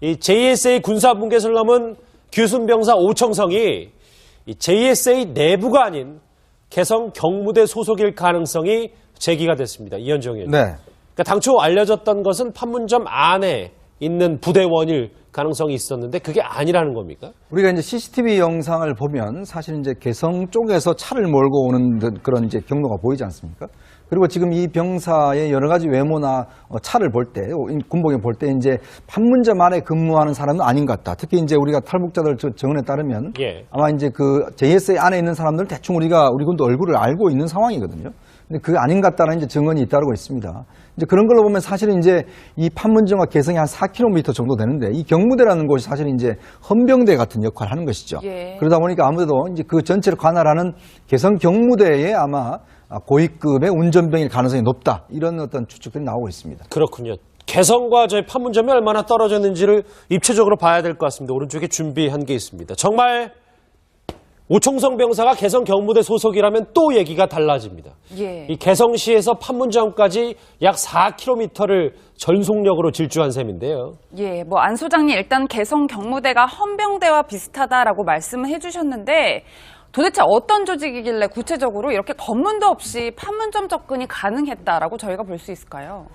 이 JSA 군사분계선을 넘은 규순병사 오청성이 이 JSA 내부가 아닌 개성 경무대 소속일 가능성이 제기가 됐습니다. 이현정 의원. 네. 그러니까 당초 알려졌던 것은 판문점 안에 있는 부대원일 가능성이 있었는데 그게 아니라는 겁니까? 우리가 이제 CCTV 영상을 보면 사실 이제 개성 쪽에서 차를 몰고 오는 듯 그런 이제 경로가 보이지 않습니까? 그리고 지금 이 병사의 여러 가지 외모나 어, 차를 볼 때, 군복에 볼 때 이제 판문점 안에 근무하는 사람은 아닌 것 같다. 특히 이제 우리가 탈북자들 저- 증언에 따르면 예. 아마 이제 그 JSA 안에 있는 사람들 은 대충 우리가 우리 군도 얼굴을 알고 있는 상황이거든요. 근데 그게 아닌 것 같다는 이제 증언이 잇따르고 있습니다. 이제 그런 걸로 보면 사실은 이제 이 판문점과 개성이 한 4km 정도 되는데 이 경무대라는 곳이 사실 이제 헌병대 같은 역할을 하는 것이죠. 예. 그러다 보니까 아무래도 이제 그 전체를 관할하는 개성 경무대에 아마 고위급의 운전병일 가능성이 높다. 이런 어떤 추측들이 나오고 있습니다. 그렇군요. 개성과 저희 판문점이 얼마나 떨어졌는지를 입체적으로 봐야 될 것 같습니다. 오른쪽에 준비한 게 있습니다. 정말 오총성 병사가 개성 경무대 소속이라면 또 얘기가 달라집니다. 예. 이 개성시에서 판문점까지 약 4km를 전속력으로 질주한 셈인데요. 예, 뭐 안 소장님 일단 개성 경무대가 헌병대와 비슷하다라고 말씀을 해주셨는데 도대체 어떤 조직이길래 구체적으로 이렇게 검문도 없이 판문점 접근이 가능했다라고 저희가 볼 수 있을까요?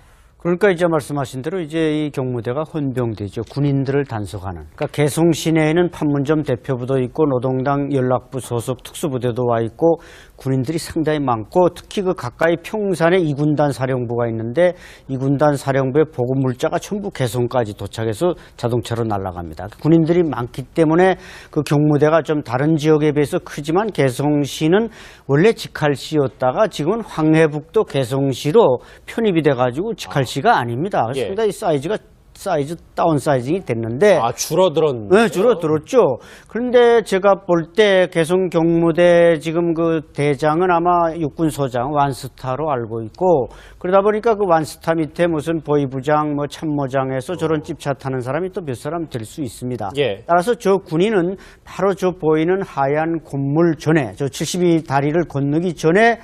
그러니까 이제 말씀하신 대로 이제 이 경무대가 헌병대죠. 군인들을 단속하는. 그러니까 개성 시내에는 판문점 대표부도 있고 노동당 연락부 소속 특수부대도 와 있고 군인들이 상당히 많고 특히 그 가까이 평산에 이군단 사령부가 있는데 이군단 사령부의 보급 물자가 전부 개성까지 도착해서 자동차로 날아갑니다. 군인들이 많기 때문에 그 경무대가 좀 다른 지역에 비해서 크지만 개성시는 원래 직할시였다가 지금은 황해북도 개성시로 편입이 돼가지고 직할시 가 아닙니다. 예. 상당히 사이즈가 사이즈 다운 사이징이 됐는데 아, 줄어들었 네, 줄어들었죠. 그런데 제가 볼 때 개성 경무대 지금 그 대장은 아마 육군 소장 완스타로 알고 있고 그러다 보니까 그 완스타 밑에 무슨 보위부장 뭐 참모장에서 저런 찝차 타는 사람이 또 몇 사람 될 수 있습니다. 예. 따라서 저 군인은 바로 저 보이는 하얀 건물 전에 저 72 다리를 건너기 전에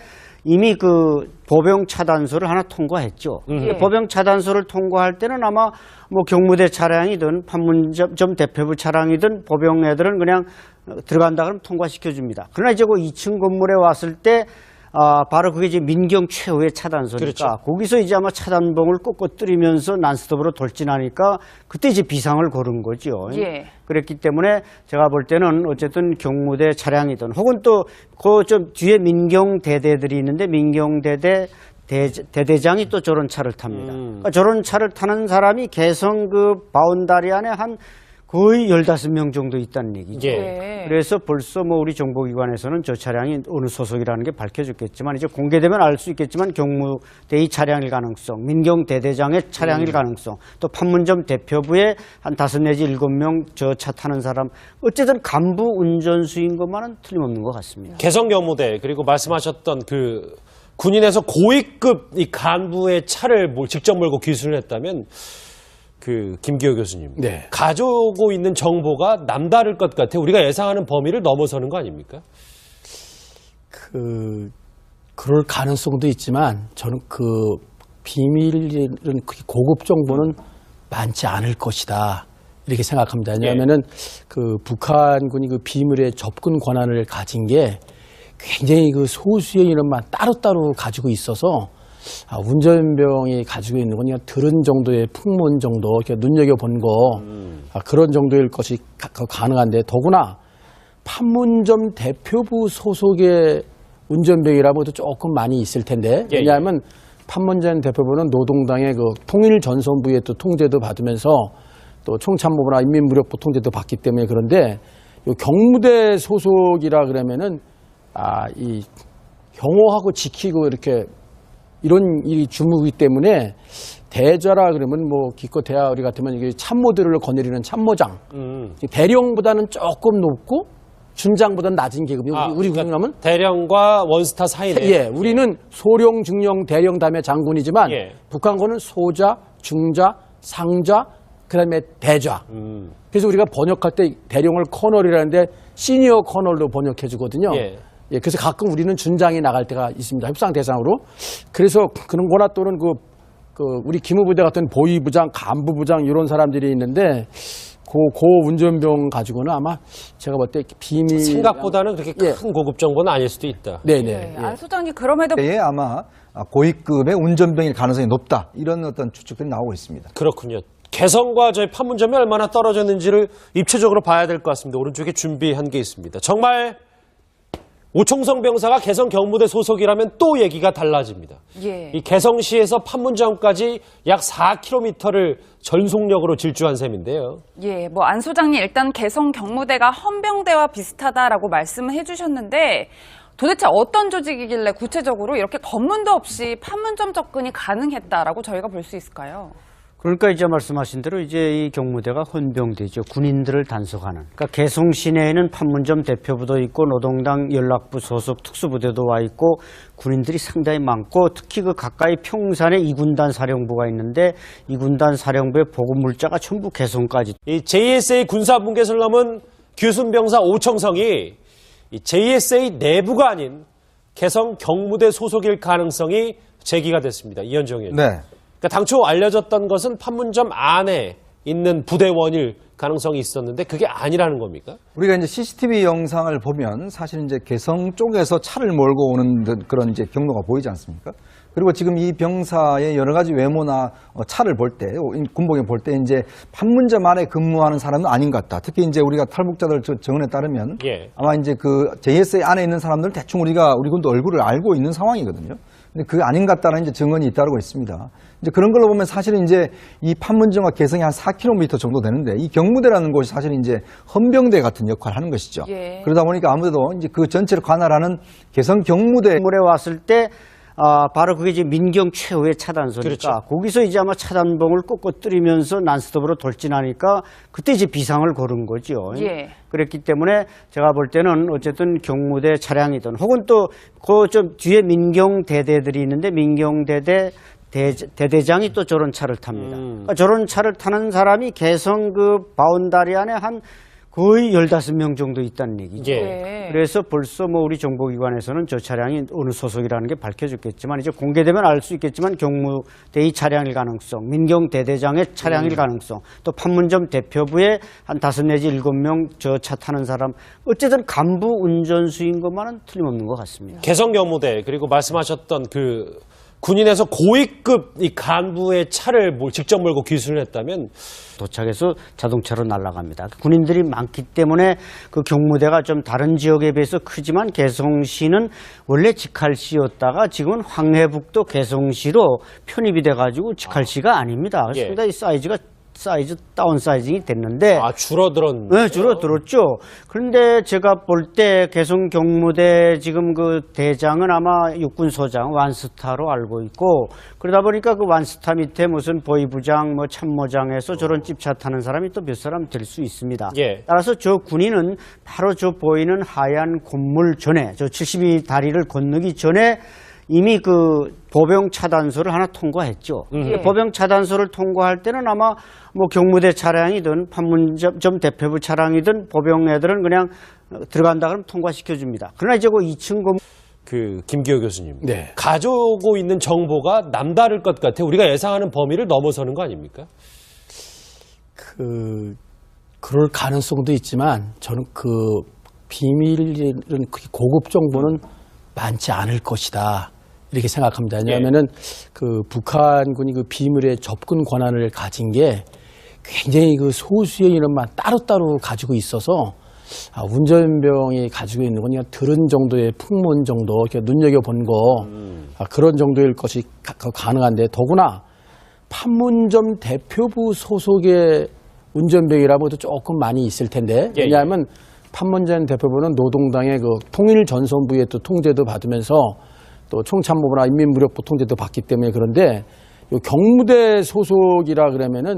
이미 그 보병 차단소를 하나 통과했죠. 예. 보병 차단소를 통과할 때는 아마 뭐 경무대 차량이든 판문점 대표부 차량이든 보병 애들은 그냥 어, 들어간다 그러면 통과시켜 줍니다. 그러나 이제 그 2층 건물에 왔을 때 아, 바로 그게 이제 민경 최후의 차단소니까 그렇죠. 거기서 이제 아마 차단봉을 꺾어뜨리면서 난스톱으로 돌진하니까 그때 이제 비상을 걸은 거죠. 예. 그랬기 때문에 제가 볼 때는 어쨌든 경무대 차량이든 혹은 또 그 좀 뒤에 민경 대대들이 있는데 민경 대대 대, 대대장이 또 저런 차를 탑니다. 그러니까 저런 차를 타는 사람이 개성 그 바운다리 안에 한 거의 15명 정도 있다는 얘기죠. 예. 네. 그래서 벌써 뭐 우리 정보기관에서는 저 차량이 어느 소속이라는 게 밝혀졌겠지만 이제 공개되면 알 수 있겠지만 경무대의 차량일 가능성, 민경 대대장의 차량일 가능성, 또 판문점 대표부에 한 다섯 내지 일곱 명 저 차 타는 사람 어쨌든 간부 운전수인 것만은 틀림없는 것 같습니다. 개성 경무대 그리고 말씀하셨던 그 군인에서 고위급 이 간부의 차를 몰- 직접 몰고 기술을 했다면 그 김기호 교수님 네. 가지고 있는 정보가 남다를 것 같아 요 우리가 예상하는 범위를 넘어서는 거 아닙니까? 그 그럴 가능성도 있지만 저는 그 비밀은 그렇게 고급 정보는 많지 않을 것이다 이렇게 생각합니다. 왜냐하면은 그 북한군이 그 비밀의 접근 권한을 가진 게 굉장히 그 소수의 인원만 따로따로 가지고 있어서 아, 운전병이 가지고 있는 건 그냥 들은 정도의 풍문 정도, 이렇게 눈여겨본 거, 아, 그런 정도일 것이 가, 가능한데, 더구나 판문점 대표부 소속의 운전병이라면 또 조금 많이 있을 텐데, 예, 예. 왜냐하면 판문점 대표부는 노동당의 그 통일전선부의 또 통제도 받으면서 또 총참모부나 인민무력부 통제도 받기 때문에 그런데 요 경무대 소속이라 그러면은 아, 이 경호하고 지키고 이렇게 이런 일이 주무기 때문에 대좌라 그러면 뭐 기껏 대하 우리 같으면 이게 참모들을 거느리는 참모장 음. 대령보다는 조금 높고 준장보다는 낮은 계급이 아, 우리 우리 그러니까 군함은 대령과 원스타 사이네. 예, 우리는 소령, 중령, 대령 다음에 장군이지만 예. 북한군은 소자, 중자, 상자, 그다음에 대좌. 음. 그래서 우리가 번역할 때 대령을 커널이라는데 시니어 커널로 번역해 주거든요. 예. 예, 그래서 가끔 우리는 준장이 나갈 때가 있습니다. 협상 대상으로. 그래서 그런 거나 또는 그, 그 우리 기무부대 같은 보위부장, 간부부장 이런 사람들이 있는데 그, 그 운전병 가지고는 아마 제가 볼 때 비밀 생각보다는 그렇게 예. 큰 고급 정보는 아닐 수도 있다. 네네. 네, 예. 안 소장님 그럼에도 에 아마 고위급의 운전병일 가능성이 높다. 이런 어떤 추측들이 나오고 있습니다. 그렇군요. 개성과 저희 판문점이 얼마나 떨어졌는지를 입체적으로 봐야 될 것 같습니다. 오른쪽에 준비한 게 있습니다. 정말 오총성 병사가 개성 경무대 소속이라면 또 얘기가 달라집니다. 예. 이 개성시에서 판문점까지 약 4km를 전속력으로 질주한 셈인데요. 예, 뭐 안 소장님 일단 개성 경무대가 헌병대와 비슷하다라고 말씀을 해주셨는데 도대체 어떤 조직이길래 구체적으로 이렇게 검문도 없이 판문점 접근이 가능했다라고 저희가 볼 수 있을까요? 그러니까 이제 말씀하신 대로 이제 이 경무대가 헌병대죠. 군인들을 단속하는. 그러니까 개성 시내에는 판문점 대표부도 있고 노동당 연락부 소속 특수부대도 와 있고 군인들이 상당히 많고 특히 그 가까이 평산에 이군단 사령부가 있는데 이군단 사령부의 보급 물자가 전부 개성까지 이 JSA 군사분계선을 넘은 규순병사 오청성이 이 JSA 내부가 아닌 개성 경무대 소속일 가능성이 제기가 됐습니다. 이현정 의원. 네. 그러니까 당초 알려졌던 것은 판문점 안에 있는 부대원일 가능성이 있었는데 그게 아니라는 겁니까? 우리가 이제 CCTV 영상을 보면 사실 이제 개성 쪽에서 차를 몰고 오는 듯 그런 이제 경로가 보이지 않습니까? 그리고 지금 이 병사의 여러 가지 외모나 어, 차를 볼 때, 어, 이 군복에 볼 때 이제 판문점 안에 근무하는 사람은 아닌 것 같다. 특히 이제 우리가 탈북자들 저- 정언에 따르면 예. 아마 이제 그 JSA 안에 있는 사람들은 대충 우리가 우리 군도 얼굴을 알고 있는 상황이거든요. 근데 그게 아닌 것 같다는 이제 증언이 잇따르고 있습니다. 이제 그런 걸로 보면 사실은 이제 이 판문점과 개성이 한 4km 정도 되는데 이 경무대라는 곳이 사실 이제 헌병대 같은 역할을 하는 것이죠. 예. 그러다 보니까 아무래도 이제 그 전체를 관할하는 개성 경무대 물에 왔을 때 아, 바로 그게 이제 민경 최후의 차단소니까 그렇죠. 거기서 이제 아마 차단봉을 꺾어뜨리면서 난스톱으로 돌진하니까 그때 이제 비상을 고른 거죠. 예. 그랬기 때문에 제가 볼 때는 어쨌든 경무대 차량이든 혹은 또 그 좀 뒤에 민경 대대들이 있는데 민경 대대 대, 대대장이 또 저런 차를 탑니다. 그러니까 저런 차를 타는 사람이 개성 그 바운다리 안에 한 거의 15명 정도 있다는 얘기죠. 예. 네. 그래서 벌써 뭐 우리 정보기관에서는 저 차량이 어느 소속이라는 게 밝혀졌겠지만 이제 공개되면 알 수 있겠지만 경무대의 차량일 가능성, 민경 대대장의 차량일 가능성, 또 판문점 대표부의 한 다섯 내지 일곱 명 저 차 타는 사람 어쨌든 간부 운전수인 것만은 틀림없는 것 같습니다. 개성 경무대 그리고 말씀하셨던 그 군인에서 고위급 이 간부의 차를 뭘 직접 몰고 기술을 했다면 도착해서 자동차로 날아갑니다. 군인들이 많기 때문에 그 경무대가 좀 다른 지역에 비해서 크지만 개성시는 원래 직할시였다가 지금은 황해북도 개성시로 편입이 돼가지고 직할시가 아닙니다. 그래서 예. 상당히 사이즈가 사이즈 다운 사이징이 됐는데 아 줄어들었 네, 줄어들었죠. 그런데 제가 볼 때 개성 경무대 지금 그 대장은 아마 육군 소장 완스타로 알고 있고 그러다 보니까 그 완스타 밑에 무슨 보위부장 뭐 참모장에서 저런 찝차 타는 사람이 또 몇 사람 될 수 있습니다. 예. 따라서 저 군인은 바로 저 보이는 하얀 건물 전에 저 72 다리를 건너기 전에 이미 그 보병 차단소를 하나 통과했죠. 예. 보병 차단소를 통과할 때는 아마 뭐 경무대 차량이든 판문점 대표부 차량이든 보병 애들은 그냥 들어간다 그러면 통과시켜 줍니다. 그러나 이제 그 2층 건물 그 김기호 교수님 네. 가지고 있는 정보가 남다를 것 같아 우리가 예상하는 범위를 넘어서는 거 아닙니까? 그 그럴 가능성도 있지만 저는 그 비밀은 그렇게 고급 정보는 많지 않을 것이다 이렇게 생각합니다. 왜냐하면은 그 북한군이 그 비밀의 접근 권한을 가진 게 굉장히 그 소수의 인원만 따로따로 가지고 있어서 아, 운전병이 가지고 있는 건 그냥 들은 정도의 풍문 정도, 이렇게 눈여겨본 거, 아, 그런 정도일 것이 가, 가능한데, 더구나 판문점 대표부 소속의 운전병이라면 그래도 조금 많이 있을 텐데, 예, 예. 왜냐하면 판문점 대표부는 노동당의 그 통일 전선부의 또 통제도 받으면서 또 총참모부나 인민무력부 통제도 받기 때문에 그런데 요 경무대 소속이라 그러면은